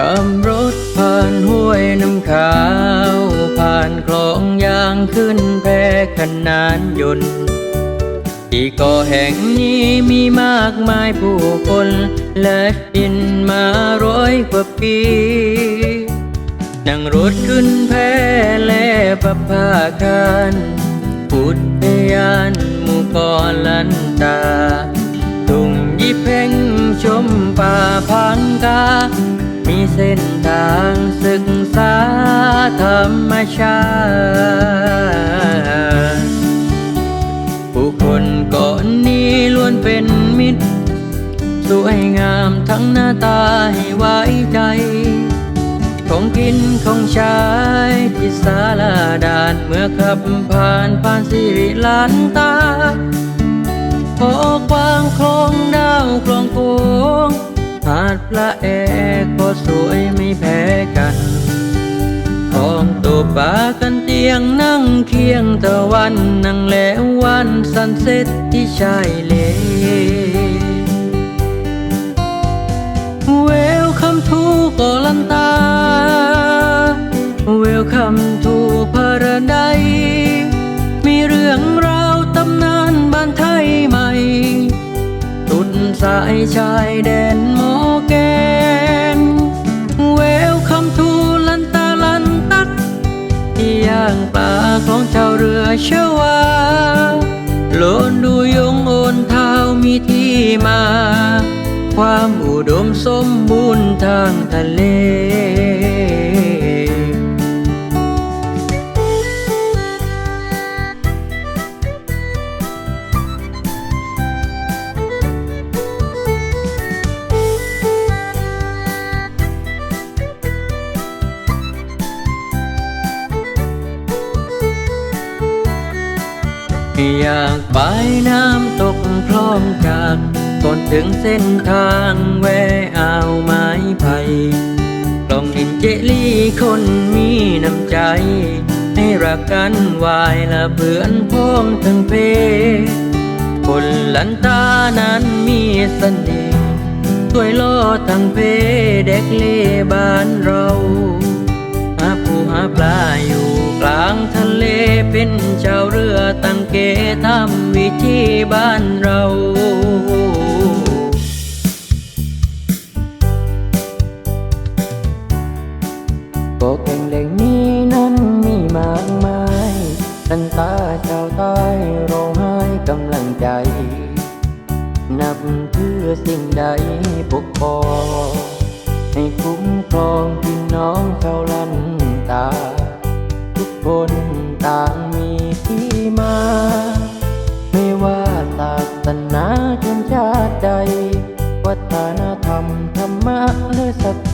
ขับรถผ่านห้วยน้ำขาว ผ่านคลองยางขึ้นแพขนานยนต์ที่เกาะแห่งนี้มีมากมายผู้คนและดินมาร้อยกว่าปีนั่งรถขึ้นแพและประภาคารพุทธยานหมู่กอลันตาทุ่งยิบเพ่งชมป่าพา เส้นทางศึกษาธรรมชาติ ผู้คนก่อนนี้ล้วนเป็นมิตร สวยงามทั้งหน้าตาให้ไว้ใจ ของกินของใช้ที่ศาลาดานเมื่อขับผ่านผ่านสิริลานตาพอกวางคลองดาวคลองโค้งหา ดพระแอกก็สวยไม่แพ้กัน ของตัวปากันเตียงนั่งเคียงตะวันนั่งแล้ววันสันเซ็ตที่ชายเล Welcome to กอลันตา Welcome to Paradise มีเรื่องราวตำนานบ้านไทยใหม่ ตุนสายชายแดนมแกน Welcome to ลันตาลันตักที่ย่างปลาของชาวเรือเชวาโลนดูยงโอนเท้ามีที่มา ความอุดมสมบูรณ์ทางทะเล อยากไปน้ำตกพร้อมจากก่อนถึงเส้นทางแวะอ่าไม้ไผ่ลองดินเจลี่คนมีน้ำใจ ให้รักกันวายละเพื่อนพ้องทั้งเพ คนลันตานั้นมีเสน่ห์ช่วยล่อทั้งเพเด็กเล่บ้านเรา เป็นชาวเรือตั้งเกทำวิธีบ้านเราก็แก่งแหล่งนี้นั้นมีมากมายตันตาชาวใต้ร้องไห้กำลังใจ นับถือสิ่งใดปกครอง ธ